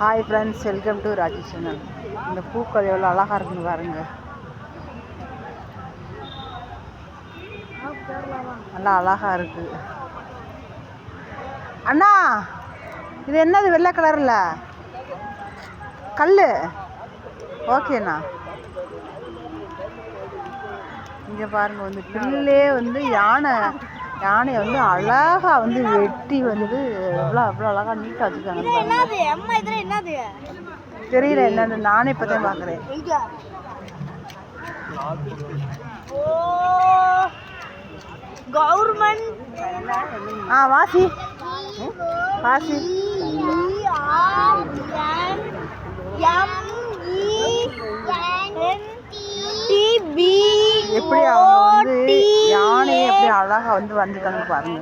Hi friends welcome to Rajesh channel இந்த பூக்கள் எவ்வளோ அழகாக இருக்குன்னு பாருங்க. நல்லா அழகாக இருக்கு. அண்ணா இது என்னது வெள்ளை கலரில்? கல் ஓகேண்ணா இங்கே பாருங்க வந்து பிள்ளையே வந்து யானை. யானையை வந்து அழகாக வந்து வெட்டி வந்து எவ்வளோ அவ்வளோ அழகாக நீட்டாக வச்சுருக்காங்க தெரியல என்னன்னு நானே இப்போ தான் பார்க்குறேன் கவர்மெண்ட். ஆ வாசி. வாசி. எப்படி அவங்க வந்து யானையை எப்படி அழகாக வந்து வந்திருக்காங்க பாருங்க.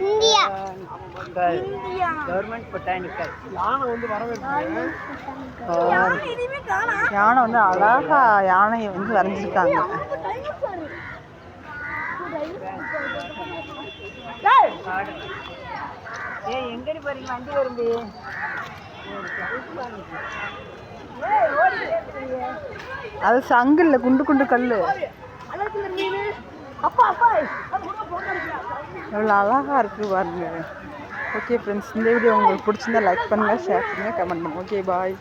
இந்தியா. Government botanical. யானை வந்து யானை வந்து அழகா யானையை வந்து வரைஞ்சிருக்காங்க. ஏய். எங்கடி போறீங்க? வண்டி வருது. அது சங்கு இல்லை குண்டு குண்டு கல் எவ்வளோ அழகாக இருக்குது பாருங்க. ஓகே ஃப்ரெண்ட்ஸ் இந்த வீடியோ உங்களுக்கு பிடிச்சிருந்தா லைக் பண்ணுங்கள் ஷேர் பண்ணுங்கள் கமெண்ட் பண்ணுங்கள் ஓகே பாய்